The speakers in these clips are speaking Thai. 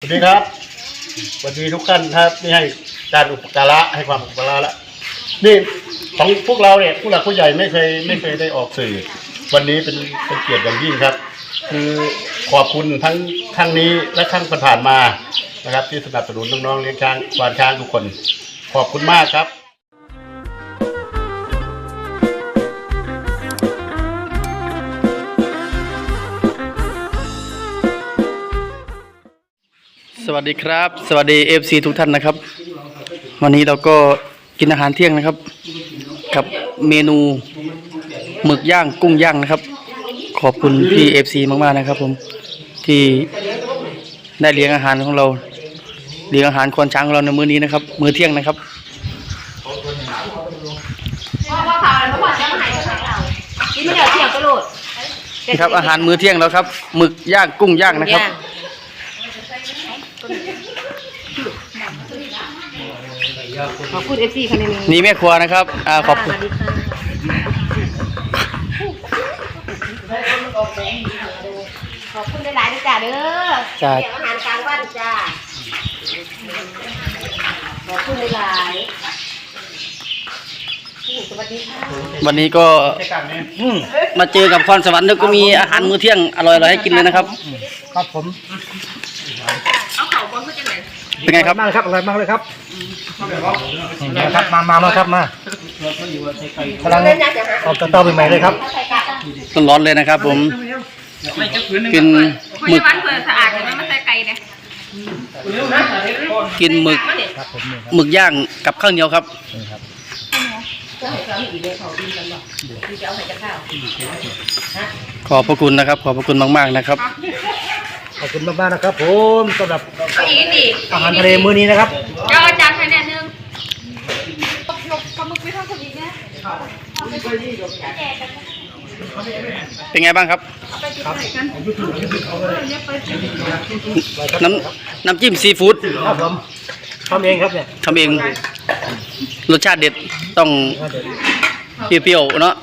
สวัสดีครับสวัสดีทุกท่านครับที่ให้การอุปการะให้ความอุปการะละนี่ของพวกเราเนี่ยผู้หลักผู้ใหญ่ไม่เคยไม่เคยได้ออกสื่อ วันนี้เป็นเป็นเกียรติอย่างยิ่งครับ คือขอบคุณทั้งครั้งนี้และครั้งผ่านมานะครับ ที่สนับสนุนน้องๆเลี้ยงช้างควานช้างทุกคน ขอบคุณมากครับ สวัสดีครับ สวัสดีเอฟซีทุกท่านนะครับ วันนี้เราก็กินอาหารเที่ยงนะครับ กับเมนูหมึกย่างกุ้งย่างนะครับ ขอบคุณพี่เอฟซีมากๆนะครับ ผมที่ได้เลี้ยงอาหารของเราเลี้ยงอาหารควานช้างของเราในมื้อนี้นะครับ มื้อเที่ยงนะครับพ่อว่าเขาอะไรเมื่อวานจะมาหายไปไหนเรากินไม่ได้เที่ยงก็โลดนี่ครับอาหารมื้อเที่ยงแล้วครับหมึกย่างกุ้งย่างนะครับ ขอบคุณเอฟซีคนนี้นี่แม่ครัวนะครับอ่าขอบคุณขอบคุณหลายๆด้วยจ้าเด้อจ้าเลี้ยงอาหารกลางวันจ้าขอบคุณหลายๆสวัสดีค่ะวันนี้ก็มาเจอกับพรสวรรค์แล้วก็มีอาหารมื้อเที่ยงอร่อยๆให้กินเลยนะครับ ครับผมเอาเขาบนเพื่อจะไหน เป็นไงครับมากเลยครับอร่อยมากเลยครับนะครับมามามาครับมากำลังเล่นยากจะหาออกจากเตาใหม่ๆเลยครับใส่กะร้อนๆเลยนะครับผมกินหมึกวันเปิดสะอาดเลยไม่ใส่ไก่เนี่ยกินหมึกครับผมนี่ครับหมึกย่างกับข้าวเหนียวครับนี่ครับขอบพระคุณนะครับ ขอบพระคุณมาก ๆ นะครับ ขอบคุณมากๆนะครับ ผมสำหรับอีกดิอาหารทะเลมื้อนี้นะครับเจ้าจานคะแนนหนึ่งปลาหมึกไม่ทอดคนนี้นะเป็นไงบ้างครับ น้ำน้ำจิ้มซีฟู้ดครับผมทำเองครับเนี่ยทำเอง รสชาติเด็ดต้องเดี๋ยวเปรี้ยวๆเนาะ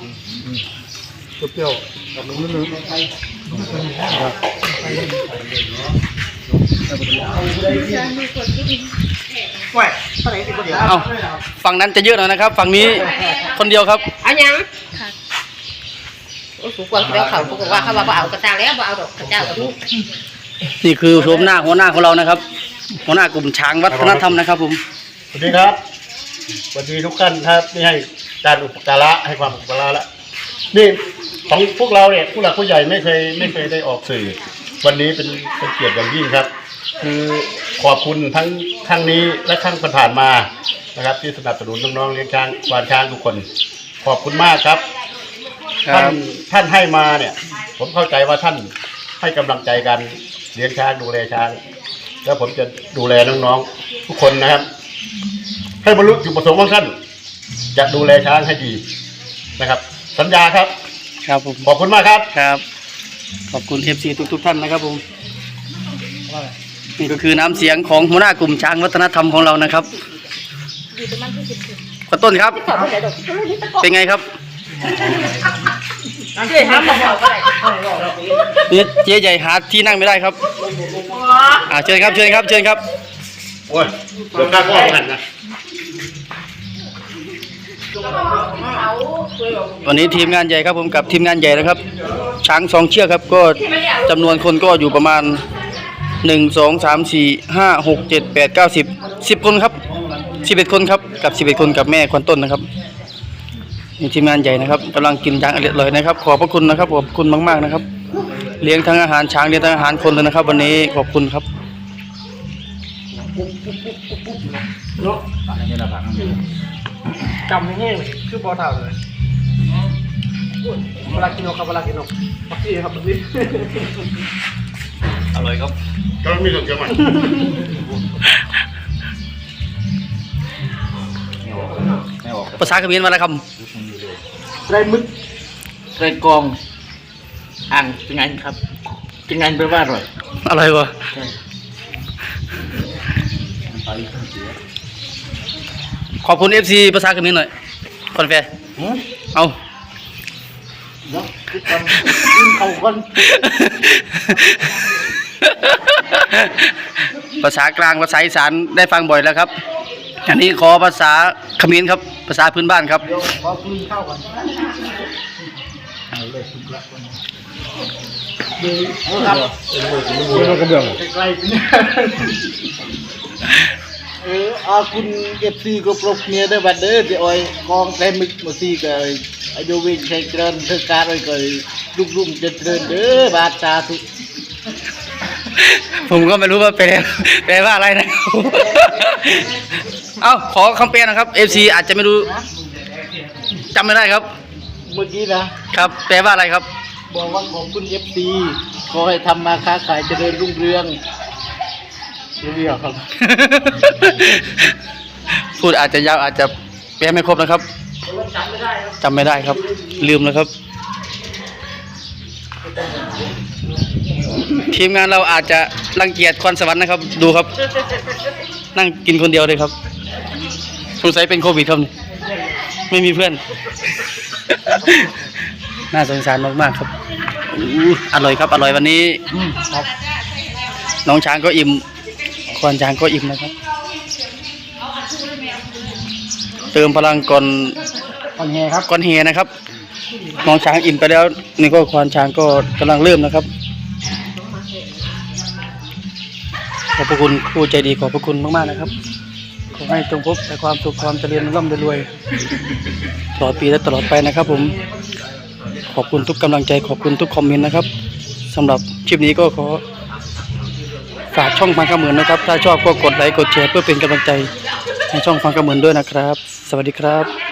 เปรี้ยวๆกับนุ่มๆครับเอาฝั่งนั้นจะเยอะหน่อยนะครับ ฝั่งนี้คนเดียวครับเอายังโอ้สูงกว่าแล้วเขาบอกว่าเขาว่าเอากระจาแล้วเอาดอกกระเจ้ากับลูกนี่คือโฉมหน้าหัวหน้าของเรานะครับ หัวหน้ากลุ่มช้างวัฒนธรรมนะครับผมสวัสดีครับสวัสดีทุกท่านครับที่ให้การอุปการะให้ความอุปการะละนี่ ของพวกเราเนี่ยผู้หลักผู้ใหญ่ไม่เคยไม่เคยได้ออกสื่อ วันนี้เป็นเป็นเกียรติอย่างยิ่งครับ คือขอบคุณทั้งครั้งนี้และครั้งผ่านๆมานะครับ ที่สนับสนุนน้องๆเลี้ยงช้างควานช้างทุกคน ขอบคุณมากครับครัท่านบท่านให้มาเนี่ย ผมเข้าใจว่าท่านให้กำลังใจกันเลี้ยงช้างดูแลช้างแล้วผมจะดูแลน้องๆทุกคนนะครับ ให้บรรลุจุดประสงค์ของท่านจะดูแลช้างให้ดีนะครับ สัญญาครับ ครับผมขอบคุณมากครับ ครับ ขอบคุณเอฟซีทุกๆท่านนะครับผมนี่ก็คือน้ำเสียงของหัวหน้ากลุ่มช้างวัฒนธรรมของเรานะครับขอต้นครับ เป็นไงครับเจ๊ทำมาบอกอะไรนี่เจ๊ใหญ่หาที่นั่งไม่ได้ครับอ่าเชิญครับเชิญครับเชิญครับโอ้ยเดี๋ยวข้าพ่อหันนะ วันนี้ทีมงานใหญ่ครับผมกับทีมงานใหญ่นะครับ ช้างสองเชือกครับก็จำนวนคนก็อยู่ประมาณหนึ่งสองสามสี่ห้าหกเจ็ดแปดเก้าสิบสิบคนครับสิบเอ็ดคนครับกับสิบเอ็ดคนกับแม่ควันต้นนะครับนี่ทีมงานใหญ่นะครับกำลังกินยางอร่อยเลยนะครับ ขอบพระคุณนะครับขอบคุณมาก ๆนะครับ เลี้ยงทั้งอาหารช้างเลี้ยงทั้งอาหารคนเลยนะครับ วันนี้ขอบคุณครับจำนี่เลยคือบอเท่าเลย เวลากินนกครับเวลากินนกปักซี่ครับปักซี่อร่อยครับก็มีส่วนเกี่ยวมันภาษาเขมรมาแล้วครับไรมึกไรกอง อ่านเป็นไงครับเป็นไงแปลว่าอร่อยอร่อยกว่าขอบคุณเอฟซีภาษาเขมรหน่อยคอนแฟร์เอา เนาะคือกันกินเขากันภาษากลางภาษาอีสานได้ฟังบ่อยแล้วครับ อันนี้ขอภาษาเขมรครับ ภาษาพื้นบ้านครับขอคุยเข้าก่อนครับกระเบื้องใกล้ๆเนี่ยเอออาคุณเอฟซีก็ปรบเมียได้บัดเด้อที่อ้อยกองแต่มึกมาซีก็ อายุวิ่งใช้เกรินเธอการอ้อยก็ลุกลุ่มจะเจริญเด้อบาดสาธุผมก็ไม่รู้ว่าแปลแปลว่าอะไรนะ เอ้าขอคำแปลนะครับ FC อาจจะไม่รู้จำไม่ได้ครับ เมื่อกี้นะ ครับ แปลว่าอะไรครับ บอกว่าของคุณเอฟซีขอให้ทำมาค้าขายเจริญรุ่งเรืองเรียกครับ พูดอาจจะยาวอาจจะแปลไม่ครบนะครับ จำไม่ได้ครับ ลืมแล้วครับ ทีมงานเราอาจจะรังเกียจควันสวรรค์นะครับ ดูครับ นั่งกินคนเดียวเลยครับสงสัยเป็นโควิดครับไม่มีเพื่อน น่าสงสารมากๆครับอู้อร่อยครับ อร่อยวันนี้น้องช้างก็อิ่มควานช้างก็อิ่มนะครับ เติมพลังก่อนคอนแฮครับก่อนเฮนะครับน้องช้างอิ่มไปแล้ว นี่ก็ควานช้างก็กำลังเริ่มนะครับขอบพระคุณผู้ใจดีขอบพระคุณมากๆนะครับขอให้จงพบแต่ความสุขความเจริญร่ำรวยตลอดปีและตลอดไปนะครับ ผม ขอบคุณทุกกำลังใจขอบคุณทุกคอมเมนต์นะครับสำหรับคลิปนี้ก็ขอฝากช่องฟังกระเหมือนนะครับ ถ้าชอบก็กดไลค์กดแชร์เพื่อเป็นกำลังใจ ให้ช่องฟังกระเหมือนด้วยนะครับ สวัสดีครับ